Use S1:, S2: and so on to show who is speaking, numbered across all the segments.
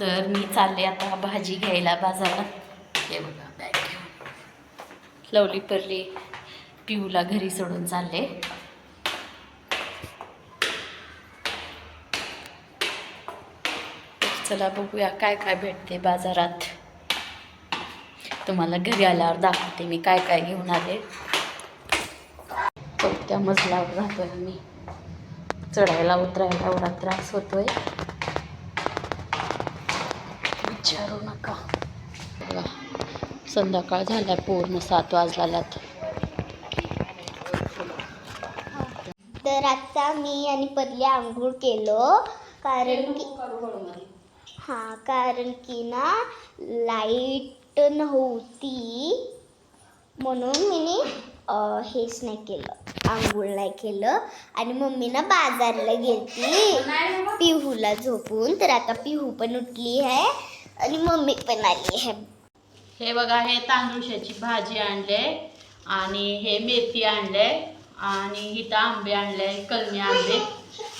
S1: तर मी चालले आता भाजी घ्यायला बाजारात. हे बघा बॅग घेऊन. लवली परली पिऊला घरी सोडून चालले. चला बघूया काय काय भेटते बाजारात. तुम्हाला घरी आल्यावर दाखवते मी काय काय घेऊन आले. त्या मजलावर राहतोय मी चढायला उतरायला एवढा त्रास होतोय. विचारू नका. बघा संध्याकाळ झाल्या पूर्ण सात वाजल्यात
S2: तर आता मी आणि पदली आंघोळ केलो कारण की हां कारण की ना लाइट नव्हती म्हणून मी हेच नाही केलं आंघोळ नाही केलं. आणि मम्मी ना बाजारला गेली पिहूला झोपून. तर आता पिहू पण उठली आहे. आणि मम्मी पण आली आहे.
S1: हे बघा हे तांदूळशाची भाजी आणले आणि हे मेथी आणले आणि इथं आंबे आणले कलमी आंबे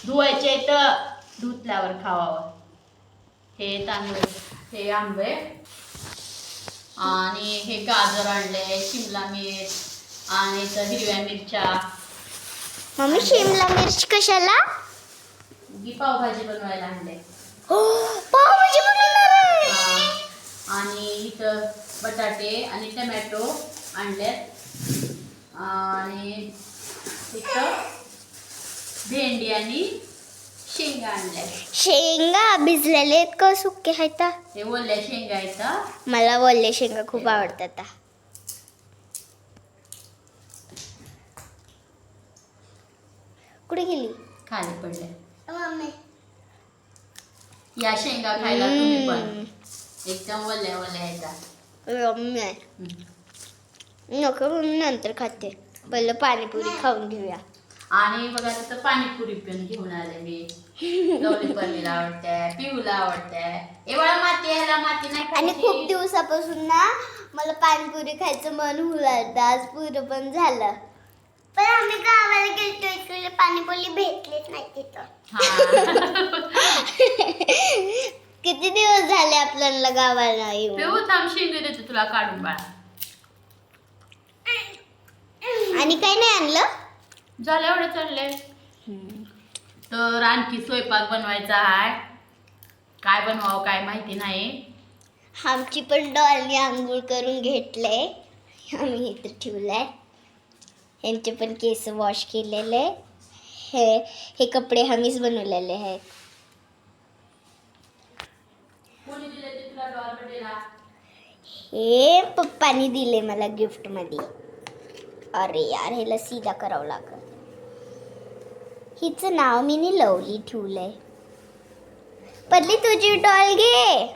S1: धुवायचे इथं धुतल्यावर खावावं हे तांदूळ हे आंबे आणि हे गाजर आणले शिमला मिर्च आणि इथं हिरव्या मिरच्या.
S2: मम्मी शिमला मिर्च कशाला?
S1: ही पावभाजी बनवायला आणले.
S2: हो पावभाजी
S1: हा. आणि इथं बटाटे आणि टमॅटो आणलेत. आणि इथं भेंडी आणि शेंगा आणल्या
S2: शेंगा भिजलेले आहेत का सुके आहेत?
S1: हे ओल्या शेंगा इथं
S2: मला वल्ले शेंगा खूप आवडतात. कुठे गेली?
S1: खाली पडले. या शेंगा खायला तुम्ही पण. एकदम वल्या वल्या येतात
S2: आहे. नको मम्मी नंतर खाते. पहिलं पाणीपुरी खाऊन घेऊया.
S1: आणि बघा तिथं पाणीपुरी पण घेऊन आले मी. गौरी आवडते पिऊला आवडते एवढा माती ह्याला माती नाही
S2: आणि. खूप दिवसापासून ना मला पाणीपुरी खायचं मन होतं आज पुरं पण झालं. पण आम्ही गावाला गेलतो इकडे पाणीपुरी भेटलीच नाही तिथं. किती दिवस झाले आपल्याला गावाला येऊन?
S1: पिऊ थांब शेंगे देते तुला काढून बाळा.
S2: आणि काही नाही आणलं?
S1: झालं एवढे चालले तर आणखी स्वयंपाक बनवायचा आहे काय बनवावं काय माहिती नाही.
S2: आमची पण डॉलनी आंघोळ करून घेतले आम्ही इथं ठेवलंय. यांचे पण केस वॉश केलेले. हे हे कपडे आम्हीच बनवलेले आहेत
S1: कोणी दिले ते तुला डॉल बर्थडेला
S2: हे पप्पानी दिले मला गिफ्टमध्ये अरे यार ह्याला सीधा करावं लागल. हिचं नाव मी लवली ठेवलंय. पडली तुझी डॉल घे.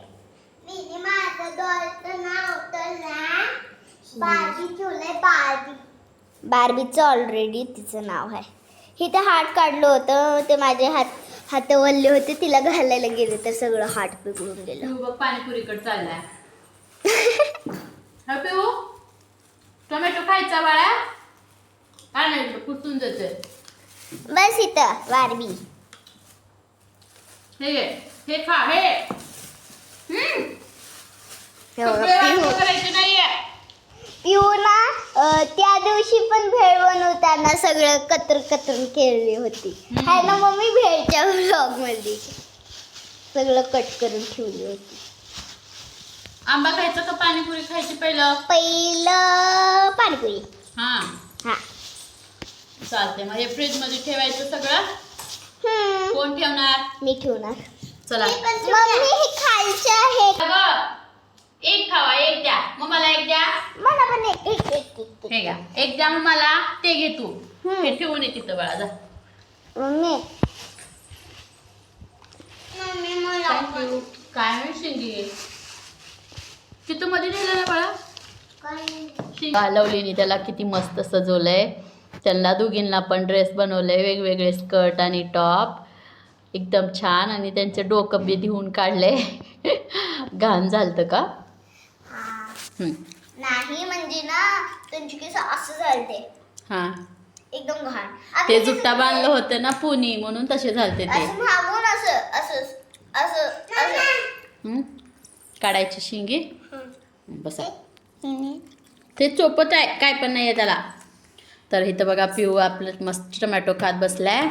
S2: बार्बीचं ऑलरेडी तिचं नाव आहे. इथं हात काढलं होतं ते माझे हात हात वल्ले होते तिला घालायला गेले तर सगळं हात बिघडून गेलं.
S1: पाणीपुरीकडे चाललाय. पिऊ टोमॅटो खायचा बाळा. काय नाही कुठून जाते
S2: बस इथं बार्बी
S1: हे घे हे खा हे. हम्म.
S2: हो,
S1: सगळे
S2: पिहू
S1: वाटप करायचे नाहीये.
S2: पिहू ना अं, त्या दिवशी पण भेळ बनवताना सगळं कतर कतर केली होती.
S1: हम्म.
S2: हाय ना मम्मी भेळच्या ब्लॉगमध्ये. सगळं कट करून ठेवली होती.
S1: आंबा खायचा का पाणीपुरी खायची पहिलं?
S2: पहिलं पाणीपुरी.
S1: हा.
S2: हा.
S1: चालते मग हे फ्रीजमध्ये ठेवायचं सगळं?
S2: हम्म,
S1: कोण ठेवणार?
S2: मी ठेवणार.
S1: चला.
S2: मम्मी हे हे
S1: अगं, एक खावा एक द्या. मग मला एक द्या.
S2: मला पण एक एक एक एक एक.
S1: हे घ्या. एक द्या मग मला. ते घे तू.
S2: हम्म.
S1: हे ठेवून ये तिथं बाळा जा.
S2: मम्मी. मम्मी मला
S1: थँक्यू काय तिथं मध्ये नेलं ना बाळा?
S2: काय
S1: लवलीने त्याला किती मस्त सजवलंय. त्यांना दोघींना पण ड्रेस बनवले वेगवेगळे स्कर्ट आणि टॉप एकदम छान आणि त्यांचं डोकं बी धुवून काढले घाण झालतं का.
S2: नाही म्हणजे ना त्यांची केस असं झालते.
S1: हां.
S2: एकदम घाण.
S1: ते जुट्टा बांधलं होतं ना पुनी म्हणून तसे झालते ते.
S2: असं मागून असं असं?
S1: काढायची शिंगी. बसा. ते चोपत आहे काय पण नाही आहे त्याला. तर इथं बघा पिऊ आपलं मस्त टोमॅटो खात बसलाय.